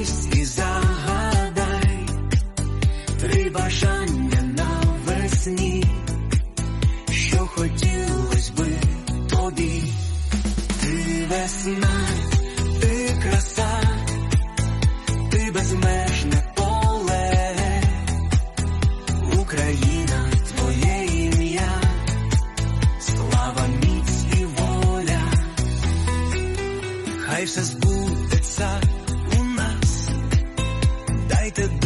І загадай. Три бажання навесні, що хотілось би тобі, ти весна, ти краса, ти безмежне поле, Україна твоє ім'я, слава міць і воля, хай все збудеться. the